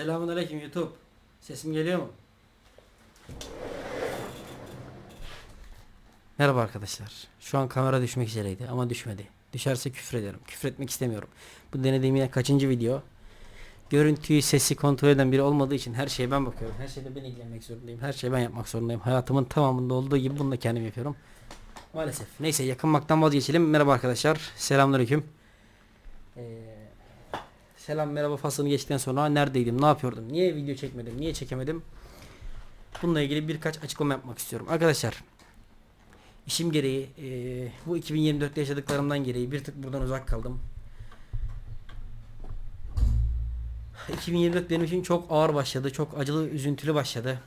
Selamünaleyküm YouTube. Sesim geliyor mu? Merhaba arkadaşlar. Şu an kamera düşmek üzereydi ama düşmedi. Düşerse küfür ederim. Küfür etmek istemiyorum. Bu denediğim yine kaçıncı video? Görüntüyü, sesi kontrol eden biri olmadığı için her şeye ben bakıyorum. Her şeyde ben ilgilenmek zorundayım. Her şeyi ben yapmak zorundayım. Hayatımın tamamında olduğu gibi bunu da kendim yapıyorum. Maalesef. Neyse yakınmaktan vazgeçelim. Merhaba arkadaşlar. Selamünaleyküm. Ee, selam merhaba faslını geçtikten sonra neredeydim, ne yapıyordum, niye video çekmedim, niye çekemedim? Bununla ilgili birkaç açıklama yapmak istiyorum. Arkadaşlar işim gereği eee, bu 2024'te yaşadıklarımdan gereği bir tık buradan uzak kaldım. 2024 benim için çok ağır başladı. Çok acılı, üzüntülü başladı.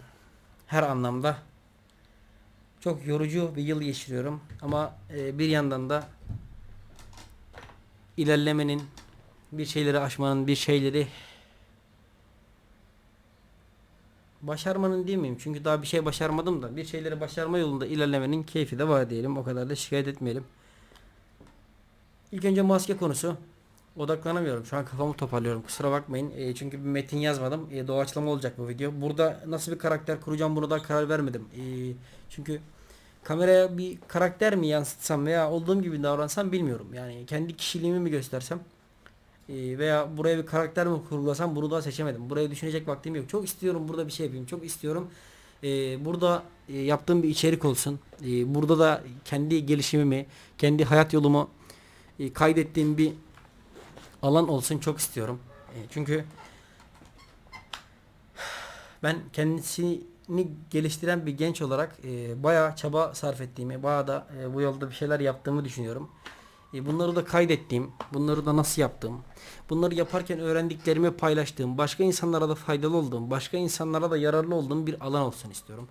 Her anlamda. Çok yorucu bir yıl geçiriyorum. Ama eee, bir yandan da ilerlemenin, bir şeyleri aşmanın, bir şeyleri başarmanın değil miyim? Çünkü daha bir şey başarmadım da bir şeyleri başarma yolunda ilerlemenin keyfi de var diyelim. O kadar da şikayet etmeyelim. İlk önce maske konusu. Odaklanamıyorum. Şu an kafamı toparlıyorum. Kusura bakmayın. E, çünkü bir metin yazmadım. E, doğaçlama olacak bu video. Burada nasıl bir karakter kuracağım bunu da karar vermedim. E, çünkü kameraya bir karakter mi yansıtsam veya olduğum gibi davransam bilmiyorum. Yani kendi kişiliğimi mi göstersem veya buraya bir karakter mi kurgulasam bunu daha seçemedim. Buraya düşünecek vaktim yok. Çok istiyorum burada bir şey yapayım. Çok istiyorum e, burada e, yaptığım bir içerik olsun. E, burada da kendi gelişimimi, kendi hayat yolumu e, kaydettiğim bir alan olsun çok istiyorum. Çünkü ben kendisini geliştiren bir genç olarak e, bayağı çaba sarf ettiğimi, bayağı da e, bu yolda bir şeyler yaptığımı düşünüyorum. E, bunları da kaydettiğim, bunları da nasıl yaptığım, bunları yaparken öğrendiklerimi paylaştığım, başka insanlara da faydalı olduğum, başka insanlara da yararlı olduğum bir alan olsun istiyorum.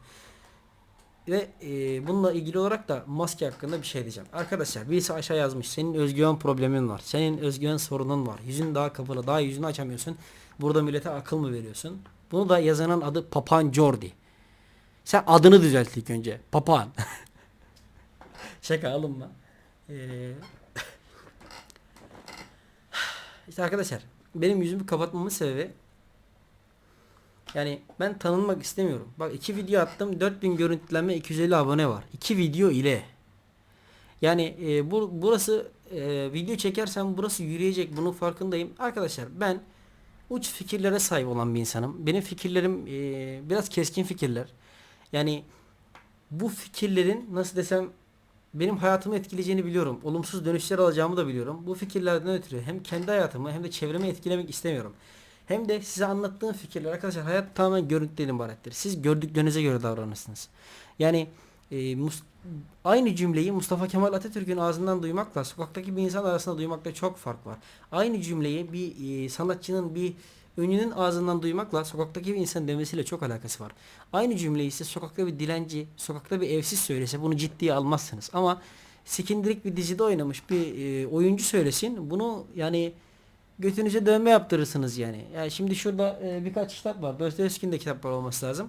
Ve e, bununla ilgili olarak da maske hakkında bir şey diyeceğim. Arkadaşlar birisi aşağı yazmış. Senin özgüven problemin var. Senin özgüven sorunun var. Yüzün daha kapalı. Daha yüzünü açamıyorsun. Burada millete akıl mı veriyorsun? Bunu da yazanın adı Papan Jordi. Sen adını düzelt ilk önce. Papağan. Şaka alınma. Ee, işte arkadaşlar benim yüzümü kapatmamın sebebi yani ben tanınmak istemiyorum. Bak iki video attım 4000 görüntülenme 250 abone var. İki video ile. Yani e, bu burası e, video çekersem burası yürüyecek bunun farkındayım. Arkadaşlar ben uç fikirlere sahip olan bir insanım. Benim fikirlerim e, biraz keskin fikirler. Yani bu fikirlerin nasıl desem benim hayatımı etkileyeceğini biliyorum. Olumsuz dönüşler alacağımı da biliyorum. Bu fikirlerden ötürü hem kendi hayatımı hem de çevremi etkilemek istemiyorum. Hem de size anlattığım fikirler arkadaşlar hayat tamamen görüntüden ibarettir. Siz gördüklerinize göre davranırsınız. Yani e, mus- aynı cümleyi Mustafa Kemal Atatürk'ün ağzından duymakla sokaktaki bir insan arasında duymakta çok fark var. Aynı cümleyi bir e, sanatçının bir ünlünün ağzından duymakla sokaktaki bir insan demesiyle çok alakası var. Aynı cümleyi ise sokakta bir dilenci, sokakta bir evsiz söylese bunu ciddiye almazsınız. Ama sikindirik bir dizide oynamış bir e, oyuncu söylesin bunu yani götünüze dövme yaptırırsınız yani. Yani şimdi şurada e, birkaç kitap var. Dostoyevski'nin de kitaplar olması lazım.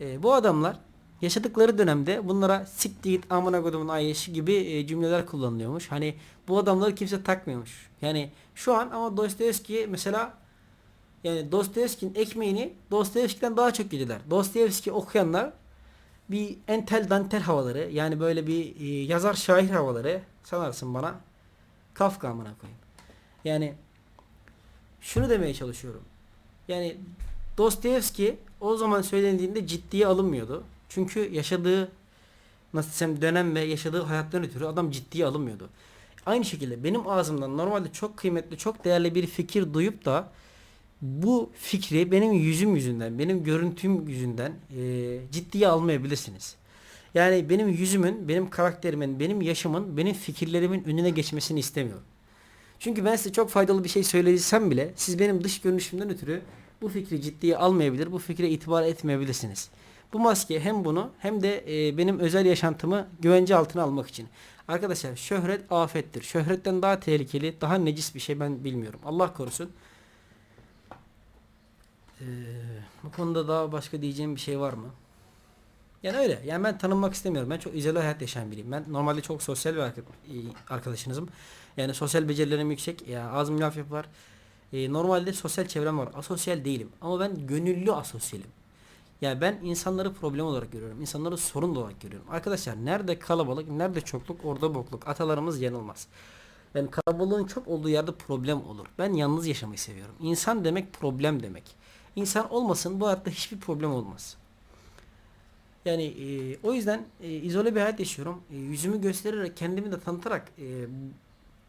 E, bu adamlar yaşadıkları dönemde bunlara siktir git amına kodumun ayyaşı gibi e, cümleler kullanılıyormuş. Hani bu adamları kimse takmıyormuş. Yani şu an ama Dostoyevski mesela yani Dostoyevski'nin ekmeğini Dostoyevski'den daha çok yediler. Dostoyevski okuyanlar bir entel dantel havaları yani böyle bir e, yazar şair havaları sanarsın bana Kafka amına koyayım. Yani şunu demeye çalışıyorum. Yani Dostoyevski o zaman söylendiğinde ciddiye alınmıyordu. Çünkü yaşadığı nasıl desem dönem ve yaşadığı hayattan ötürü adam ciddiye alınmıyordu. Aynı şekilde benim ağzımdan normalde çok kıymetli, çok değerli bir fikir duyup da bu fikri benim yüzüm yüzünden, benim görüntüm yüzünden e, ciddiye almayabilirsiniz. Yani benim yüzümün, benim karakterimin, benim yaşımın, benim fikirlerimin önüne geçmesini istemiyorum. Çünkü ben size çok faydalı bir şey söylesem bile siz benim dış görünüşümden ötürü bu fikri ciddiye almayabilir, bu fikre itibar etmeyebilirsiniz. Bu maske hem bunu hem de e, benim özel yaşantımı güvence altına almak için. Arkadaşlar şöhret afettir. Şöhretten daha tehlikeli, daha necis bir şey ben bilmiyorum. Allah korusun. Ee, bu konuda daha başka diyeceğim bir şey var mı? Yani öyle. Yani ben tanınmak istemiyorum. Ben çok izole hayat yaşayan biriyim. Ben normalde çok sosyal bir arka- arkadaşınızım. Yani sosyal becerilerim yüksek. Ya ağzım laf yapar. E, normalde sosyal çevrem var. Asosyal değilim. Ama ben gönüllü asosyalim. Yani ben insanları problem olarak görüyorum. İnsanları sorun olarak görüyorum. Arkadaşlar nerede kalabalık, nerede çokluk, orada bokluk. Atalarımız yanılmaz. Yani kalabalığın çok olduğu yerde problem olur. Ben yalnız yaşamayı seviyorum. İnsan demek problem demek. İnsan olmasın bu hayatta hiçbir problem olmaz. Yani e, o yüzden e, izole bir hayat yaşıyorum. E, yüzümü göstererek kendimi de tanıtarak e,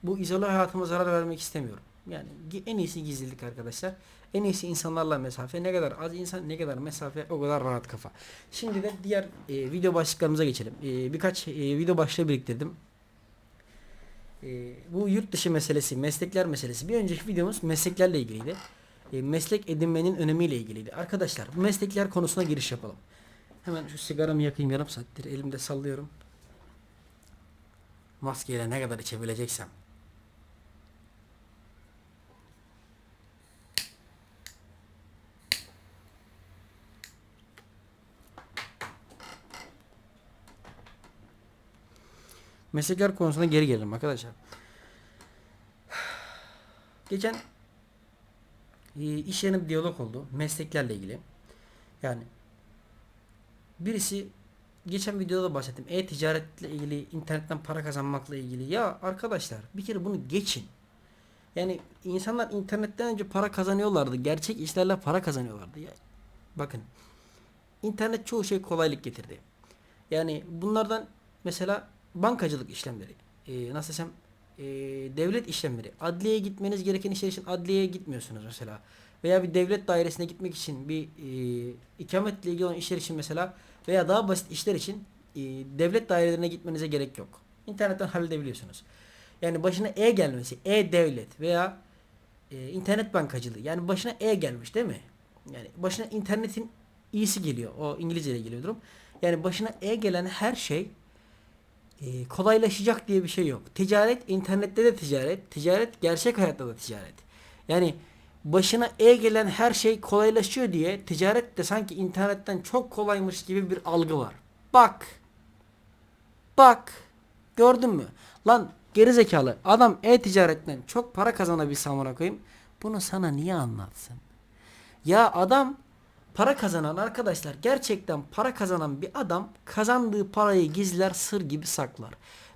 bu izole hayatıma zarar vermek istemiyorum. Yani en iyisi gizlilik arkadaşlar. En iyisi insanlarla mesafe. Ne kadar az insan ne kadar mesafe o kadar rahat kafa. Şimdi de diğer e, video başlıklarımıza geçelim. E, birkaç e, video başlığı biriktirdim. E, bu yurt dışı meselesi, meslekler meselesi. Bir önceki videomuz mesleklerle ilgiliydi. E, meslek edinmenin önemiyle ilgiliydi. Arkadaşlar meslekler konusuna giriş yapalım. Hemen şu sigaramı yakayım yarım saattir elimde sallıyorum. Maskeyle ne kadar içebileceksem. Meslekler konusuna geri gelelim arkadaşlar. Geçen iş yerinde bir diyalog oldu. Mesleklerle ilgili. Yani birisi geçen videoda da bahsettim. E-ticaretle ilgili, internetten para kazanmakla ilgili. Ya arkadaşlar bir kere bunu geçin. Yani insanlar internetten önce para kazanıyorlardı. Gerçek işlerle para kazanıyorlardı. Ya, bakın. internet çoğu şey kolaylık getirdi. Yani bunlardan mesela bankacılık işlemleri. Ee, nasıl desem ee, devlet işlemleri. Adliyeye gitmeniz gereken işler için adliyeye gitmiyorsunuz mesela. Veya bir devlet dairesine gitmek için bir e, ikametle ilgili olan işler için mesela veya daha basit işler için e, devlet dairelerine gitmenize gerek yok. İnternetten halledebiliyorsunuz. Yani başına E gelmesi, E-Devlet veya e, internet bankacılığı. Yani başına E gelmiş değil mi? Yani başına internetin iyisi geliyor. O İngilizce ile geliyor durum. Yani başına E gelen her şey e, kolaylaşacak diye bir şey yok. Ticaret internette de ticaret, ticaret gerçek hayatta da ticaret. Yani başına E gelen her şey kolaylaşıyor diye ticaret de sanki internetten çok kolaymış gibi bir algı var. Bak. Bak. Gördün mü? Lan geri zekalı adam e-ticaretten çok para kazanabilse amına koyayım. Bunu sana niye anlatsın? Ya adam para kazanan arkadaşlar gerçekten para kazanan bir adam kazandığı parayı gizler sır gibi saklar.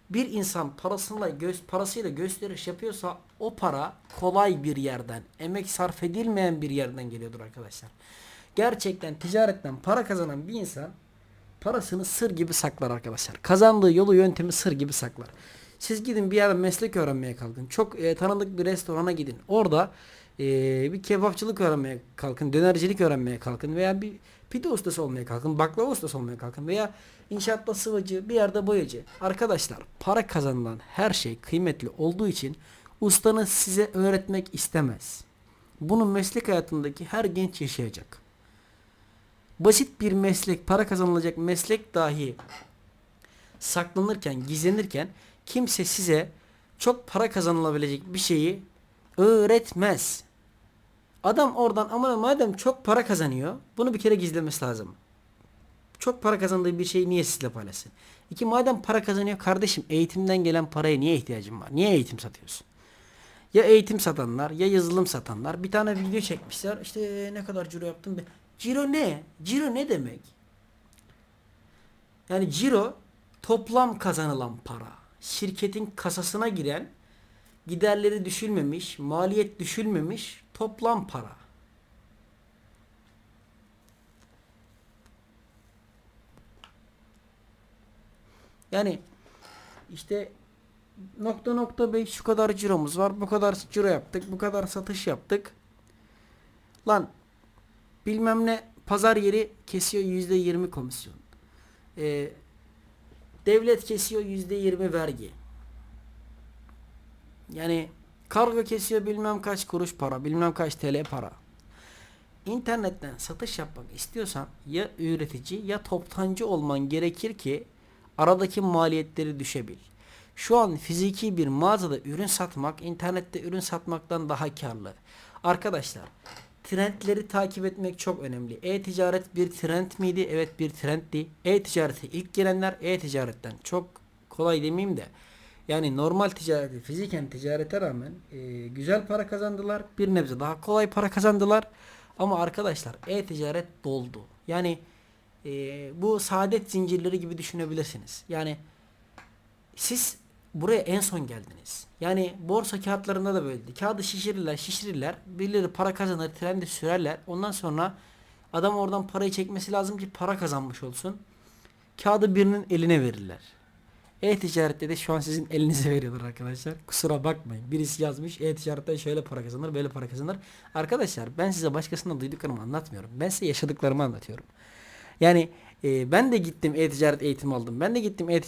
Bir insan parasıyla göz parasıyla gösteriş yapıyorsa o para kolay bir yerden, emek sarf edilmeyen bir yerden geliyordur arkadaşlar. Gerçekten ticaretten para kazanan bir insan parasını sır gibi saklar arkadaşlar. Kazandığı yolu yöntemi sır gibi saklar. Siz gidin bir yerde meslek öğrenmeye kalkın. Çok e, tanıdık bir restorana gidin. Orada e, bir kebapçılık öğrenmeye kalkın. Dönercilik öğrenmeye kalkın. Veya bir pide ustası olmaya kalkın. Baklava ustası olmaya kalkın. Veya inşaatta sıvacı, bir yerde boyacı. Arkadaşlar para kazanılan her şey kıymetli olduğu için ustanız size öğretmek istemez. Bunu meslek hayatındaki her genç yaşayacak. Basit bir meslek, para kazanılacak meslek dahi saklanırken, gizlenirken kimse size çok para kazanılabilecek bir şeyi öğretmez. Adam oradan ama madem çok para kazanıyor bunu bir kere gizlemesi lazım. Çok para kazandığı bir şeyi niye sizle paylaşsın? İki madem para kazanıyor kardeşim eğitimden gelen paraya niye ihtiyacın var? Niye eğitim satıyorsun? Ya eğitim satanlar ya yazılım satanlar bir tane video çekmişler. İşte ne kadar ciro yaptım be. Ciro ne? Ciro ne demek? Yani ciro toplam kazanılan para. Şirketin kasasına giren giderleri düşülmemiş, maliyet düşülmemiş toplam para. Yani işte nokta nokta beş şu kadar ciromuz var. Bu kadar ciro yaptık. Bu kadar satış yaptık. Lan bilmem ne pazar yeri kesiyor yüzde yirmi komisyon. Ee, devlet kesiyor yüzde yirmi vergi. Yani kargo kesiyor bilmem kaç kuruş para, bilmem kaç TL para. İnternetten satış yapmak istiyorsan ya üretici ya toptancı olman gerekir ki aradaki maliyetleri düşebil. Şu an fiziki bir mağazada ürün satmak internette ürün satmaktan daha karlı. Arkadaşlar trendleri takip etmek çok önemli. E-ticaret bir trend miydi? Evet bir trenddi. E-ticarete ilk gelenler e-ticaretten çok kolay demeyeyim de Yani normal ticarete, fiziken ticarete rağmen e, güzel para kazandılar. Bir nebze daha kolay para kazandılar. Ama arkadaşlar e-ticaret doldu. Yani e, bu saadet zincirleri gibi düşünebilirsiniz. Yani siz buraya en son geldiniz. Yani borsa kağıtlarında da böyleydi. Kağıdı şişirirler, şişirirler. Birileri para kazanır, trendi sürerler. Ondan sonra adam oradan parayı çekmesi lazım ki para kazanmış olsun. Kağıdı birinin eline verirler. E-ticarette de şu an sizin elinize veriyorlar arkadaşlar. Kusura bakmayın. Birisi yazmış e-ticaretten şöyle para kazanır, böyle para kazanır. Arkadaşlar ben size başkasından duyduklarımı anlatmıyorum. Ben size yaşadıklarımı anlatıyorum. Yani e, ben de gittim e-ticaret eğitimi aldım. Ben de gittim e, e,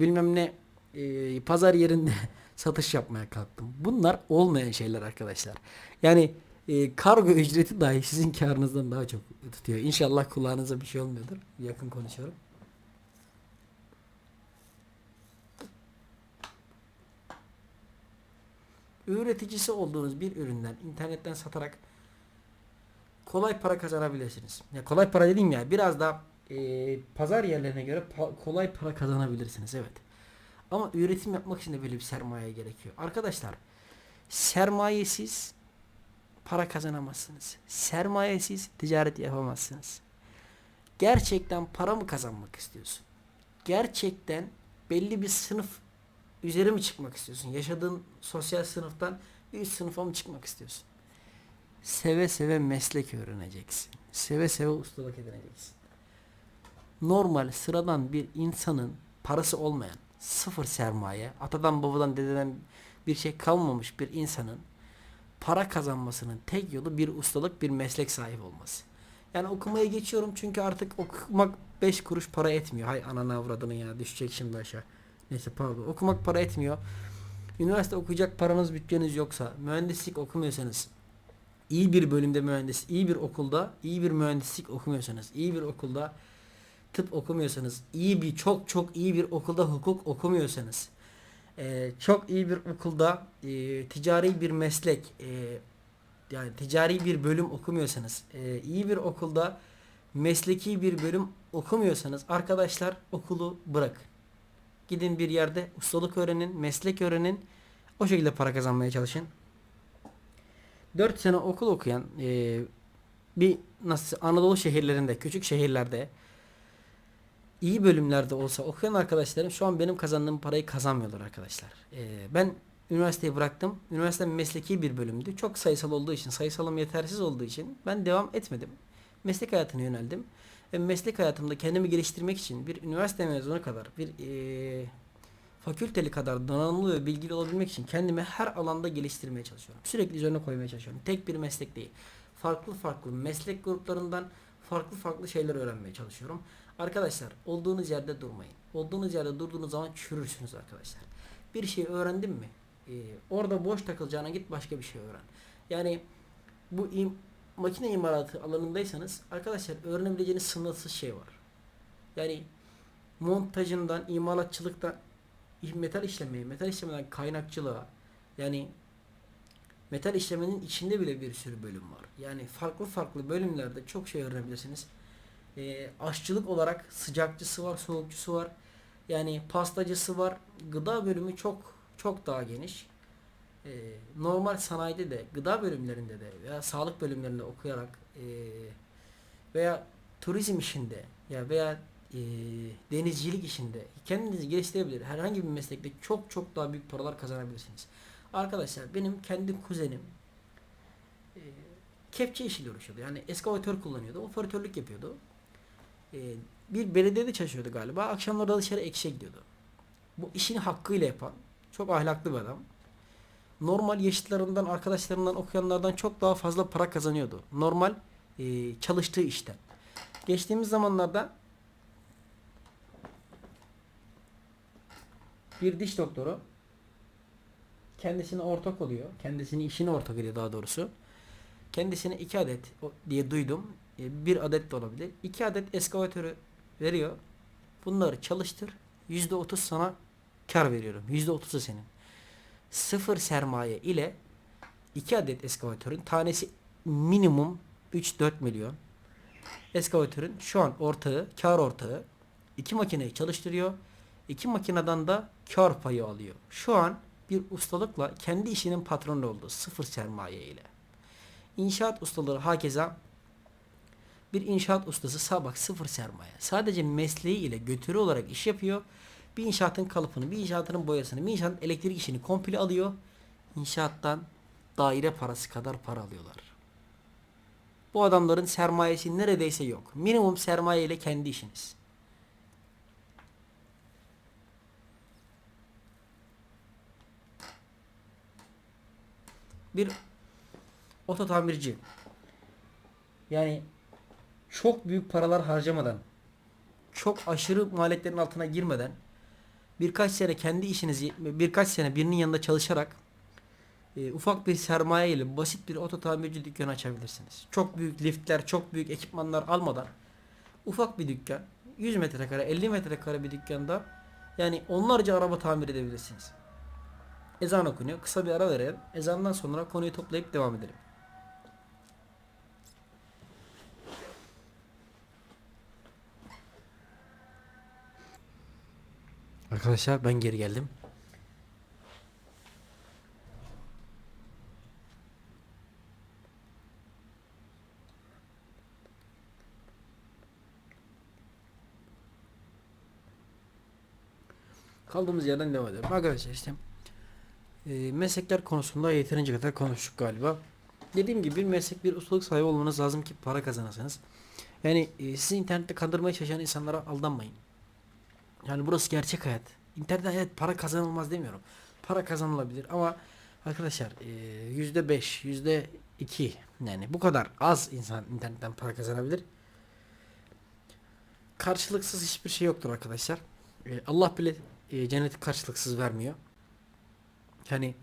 bilmem ne e, pazar yerinde satış yapmaya kalktım. Bunlar olmayan şeyler arkadaşlar. Yani e, kargo ücreti dahi sizin karınızdan daha çok tutuyor. İnşallah kulağınıza bir şey olmuyordur. Yakın konuşuyorum. Üreticisi olduğunuz bir üründen internetten satarak kolay para kazanabilirsiniz. Ya kolay para dediğim ya biraz da e, pazar yerlerine göre pa- kolay para kazanabilirsiniz evet. Ama üretim yapmak için de böyle bir sermaye gerekiyor. Arkadaşlar sermayesiz para kazanamazsınız. Sermayesiz ticaret yapamazsınız. Gerçekten para mı kazanmak istiyorsun? Gerçekten belli bir sınıf üzeri mi çıkmak istiyorsun? Yaşadığın sosyal sınıftan üst sınıfa mı çıkmak istiyorsun? Seve seve meslek öğreneceksin. Seve seve ustalık edineceksin. Normal sıradan bir insanın parası olmayan sıfır sermaye, atadan babadan dededen bir şey kalmamış bir insanın para kazanmasının tek yolu bir ustalık, bir meslek sahibi olması. Yani okumaya geçiyorum çünkü artık okumak 5 kuruş para etmiyor. Hay anana avradını ya düşecek şimdi aşağı. Neyse pardon. Okumak para etmiyor. Üniversite okuyacak paranız bütçeniz yoksa, mühendislik okumuyorsanız, iyi bir bölümde mühendis, iyi bir okulda, iyi bir mühendislik okumuyorsanız, iyi bir okulda tıp okumuyorsanız, iyi bir çok çok iyi bir okulda hukuk okumuyorsanız, e, çok iyi bir okulda e, ticari bir meslek, e, yani ticari bir bölüm okumuyorsanız, e, iyi bir okulda mesleki bir bölüm okumuyorsanız arkadaşlar okulu bırakın. Gidin bir yerde ustalık öğrenin, meslek öğrenin. O şekilde para kazanmaya çalışın. 4 sene okul okuyan e, bir nasıl Anadolu şehirlerinde, küçük şehirlerde iyi bölümlerde olsa okuyan arkadaşlarım şu an benim kazandığım parayı kazanmıyorlar arkadaşlar. E, ben üniversiteyi bıraktım. Üniversite mesleki bir bölümdü. Çok sayısal olduğu için, sayısalım yetersiz olduğu için ben devam etmedim. Meslek hayatına yöneldim. Ve meslek hayatımda kendimi geliştirmek için bir üniversite mezunu kadar, bir e, fakülteli kadar donanımlı ve bilgili olabilmek için kendimi her alanda geliştirmeye çalışıyorum. Sürekli üzerine koymaya çalışıyorum. Tek bir meslek değil. Farklı farklı meslek gruplarından farklı farklı şeyler öğrenmeye çalışıyorum. Arkadaşlar olduğunuz yerde durmayın. Olduğunuz yerde durduğunuz zaman çürürsünüz arkadaşlar. Bir şey öğrendin mi? Ee, orada boş takılacağına git başka bir şey öğren. Yani bu im makine imalatı alanındaysanız arkadaşlar öğrenebileceğiniz sınırsız şey var. Yani montajından, imalatçılıktan metal işlemeyi, metal işlemeden kaynakçılığa yani metal işlemenin içinde bile bir sürü bölüm var. Yani farklı farklı bölümlerde çok şey öğrenebilirsiniz. E, aşçılık olarak sıcakçısı var, soğukçusu var. Yani pastacısı var. Gıda bölümü çok çok daha geniş. E, normal sanayide de, gıda bölümlerinde de veya sağlık bölümlerinde okuyarak e, veya turizm işinde ya veya e, denizcilik işinde kendinizi geliştirebilir. Herhangi bir meslekte çok çok daha büyük paralar kazanabilirsiniz. Arkadaşlar benim kendi kuzenim e, kepçe işiyle uğraşıyordu. Yani eskavatör kullanıyordu. Operatörlük yapıyordu. E, bir belediyede çalışıyordu galiba. Akşamları da dışarı ekşe gidiyordu. Bu işini hakkıyla yapan çok ahlaklı bir adam. Normal yaşıtlarından, arkadaşlarından, okuyanlardan çok daha fazla para kazanıyordu. Normal e, çalıştığı işten. Geçtiğimiz zamanlarda bir diş doktoru kendisine ortak oluyor. Kendisini işine ortak ediyor daha doğrusu. Kendisine iki adet diye duydum. E, Bir adet de olabilir. İki adet eskavatörü veriyor. Bunları çalıştır. Yüzde otuz sana kar veriyorum. Yüzde otuzu senin. Sıfır sermaye ile iki adet eskavatörün tanesi minimum 3-4 milyon. Eskavatörün şu an ortağı, kar ortağı iki makineyi çalıştırıyor. İki makineden de kar payı alıyor. Şu an bir ustalıkla kendi işinin patronu oldu. Sıfır sermaye ile. İnşaat ustaları hakeza bir inşaat ustası sabah sıfır sermaye. Sadece mesleği ile götürü olarak iş yapıyor. Bir inşaatın kalıpını, bir inşaatın boyasını, bir inşaatın elektrik işini komple alıyor. İnşaattan daire parası kadar para alıyorlar. Bu adamların sermayesi neredeyse yok. Minimum sermaye ile kendi işiniz. Bir oto tamirci yani çok büyük paralar harcamadan çok aşırı maliyetlerin altına girmeden birkaç sene kendi işinizi birkaç sene birinin yanında çalışarak e, ufak bir sermaye ile basit bir oto tamirci dükkanı açabilirsiniz. Çok büyük liftler, çok büyük ekipmanlar almadan ufak bir dükkan 100 metrekare 50 metrekare bir dükkanda yani onlarca araba tamir edebilirsiniz. Ezan okunuyor. Kısa bir ara verelim. Ezandan sonra konuyu toplayıp devam edelim. Arkadaşlar ben geri geldim. Kaldığımız yerden devam edelim. Arkadaşlar işte e, meslekler konusunda yeterince kadar konuştuk galiba. Dediğim gibi bir meslek bir ustalık sahibi olmanız lazım ki para kazanasınız. Yani e, sizi internette kandırmaya çalışan insanlara aldanmayın. Yani burası gerçek hayat. İnternette hayat para kazanılmaz demiyorum. Para kazanılabilir ama arkadaşlar e, yüzde beş, yüzde iki yani bu kadar az insan internetten para kazanabilir. Karşılıksız hiçbir şey yoktur arkadaşlar. E, Allah bile e, cenneti karşılıksız vermiyor. Yani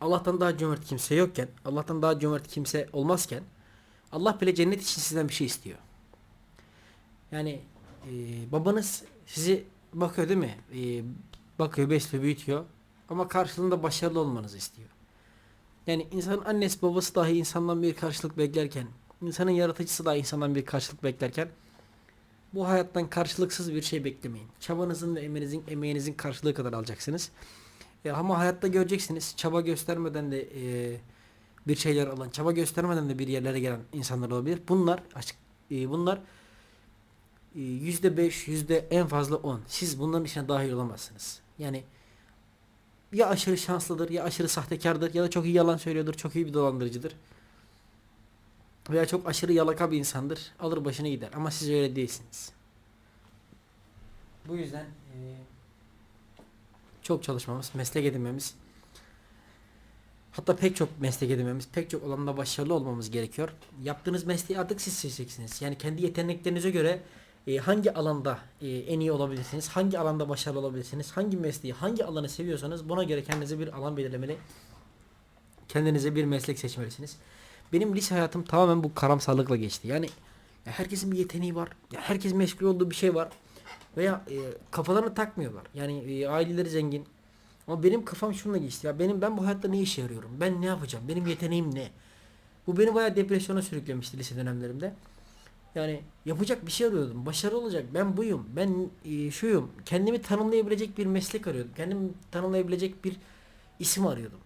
Allah'tan daha cömert kimse yokken, Allah'tan daha cömert kimse olmazken Allah bile cennet için sizden bir şey istiyor. Yani e, babanız sizi bakıyor değil mi? E, bakıyor, besliyor, büyütüyor. Ama karşılığında başarılı olmanızı istiyor. Yani insanın annesi babası dahi insandan bir karşılık beklerken, insanın yaratıcısı dahi insandan bir karşılık beklerken bu hayattan karşılıksız bir şey beklemeyin. Çabanızın ve emeğinizin, emeğinizin karşılığı kadar alacaksınız. E, ama hayatta göreceksiniz. Çaba göstermeden de e, bir şeyler alan, çaba göstermeden de bir yerlere gelen insanlar olabilir. Bunlar açık e, bunlar yüzde beş, yüzde en fazla on. Siz bunların içine dahil olamazsınız. Yani ya aşırı şanslıdır, ya aşırı sahtekardır, ya da çok iyi yalan söylüyordur, çok iyi bir dolandırıcıdır. Veya çok aşırı yalaka bir insandır. Alır başını gider. Ama siz öyle değilsiniz. Bu yüzden e, çok çalışmamız, meslek edinmemiz hatta pek çok meslek edinmemiz, pek çok alanda başarılı olmamız gerekiyor. Yaptığınız mesleği artık siz seçeceksiniz. Yani kendi yeteneklerinize göre e, hangi alanda e, en iyi olabilirsiniz, hangi alanda başarılı olabilirsiniz, hangi mesleği, hangi alanı seviyorsanız buna göre kendinize bir alan belirlemeli, kendinize bir meslek seçmelisiniz. Benim lise hayatım tamamen bu karamsarlıkla geçti. Yani ya herkesin bir yeteneği var. Ya herkes meşgul olduğu bir şey var. Veya e, kafalarını takmıyorlar. Yani e, aileleri zengin. Ama benim kafam şununla geçti. Ya benim ben bu hayatta ne işe yarıyorum? Ben ne yapacağım? Benim yeteneğim ne? Bu beni bayağı depresyona sürüklemişti lise dönemlerimde. Yani yapacak bir şey arıyordum. Başarılı olacak. Ben buyum. Ben e, şuyum. Kendimi tanımlayabilecek bir meslek arıyordum. Kendimi tanımlayabilecek bir isim arıyordum.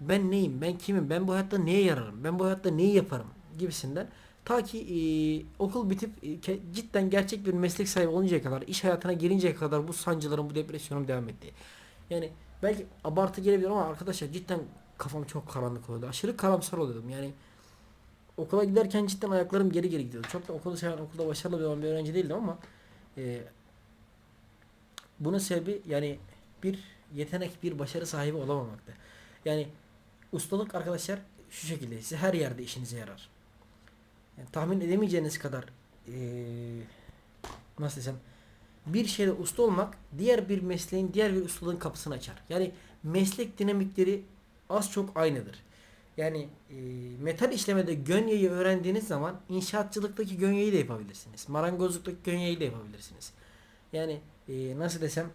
Ben neyim? Ben kimim? Ben bu hayatta neye yararım? Ben bu hayatta neyi yaparım? Gibisinden. Ta ki e, okul bitip e, cidden gerçek bir meslek sahibi oluncaya kadar, iş hayatına girinceye kadar bu sancılarım, bu depresyonum devam etti. Yani belki abartı gelebilir ama arkadaşlar cidden kafam çok karanlık oldu. Aşırı karamsar oluyordum. Yani okula giderken cidden ayaklarım geri geri gidiyordu. Çok da okulu seven, okulda başarılı olan bir öğrenci değildim ama e, bunun sebebi yani bir yetenek, bir başarı sahibi olamamakta. Yani ustalık arkadaşlar şu şekilde size her yerde işinize yarar. Yani tahmin edemeyeceğiniz kadar ee, nasıl desem bir şeyde usta olmak diğer bir mesleğin diğer bir ustalığın kapısını açar. Yani meslek dinamikleri az çok aynıdır. Yani e, metal işlemede gönyeyi öğrendiğiniz zaman inşaatçılıktaki gönyeyi de yapabilirsiniz. Marangozluktaki gönyeyi de yapabilirsiniz. Yani e, nasıl desem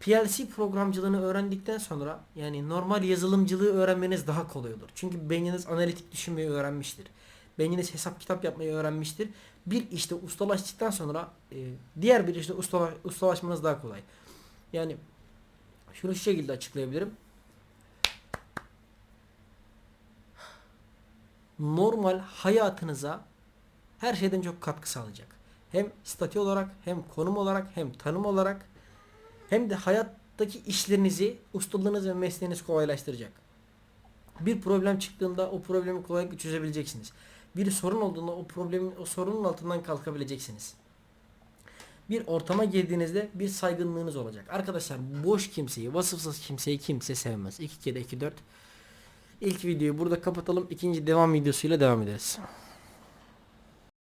PLC programcılığını öğrendikten sonra yani normal yazılımcılığı öğrenmeniz daha kolay olur. Çünkü beyniniz analitik düşünmeyi öğrenmiştir. Beyniniz hesap kitap yapmayı öğrenmiştir. Bir işte ustalaştıktan sonra e, diğer bir işte ustala, ustalaşmanız daha kolay. Yani şunu şu şekilde açıklayabilirim. Normal hayatınıza her şeyden çok katkı sağlayacak. Hem statü olarak hem konum olarak hem tanım olarak hem de hayattaki işlerinizi, ustalığınız ve mesleğiniz kolaylaştıracak. Bir problem çıktığında o problemi kolaylıkla çözebileceksiniz. Bir sorun olduğunda o problemin o sorunun altından kalkabileceksiniz. Bir ortama girdiğinizde bir saygınlığınız olacak. Arkadaşlar boş kimseyi, vasıfsız kimseyi kimse sevmez. 2 kere 2 4. İlk videoyu burada kapatalım. İkinci devam videosuyla devam ederiz.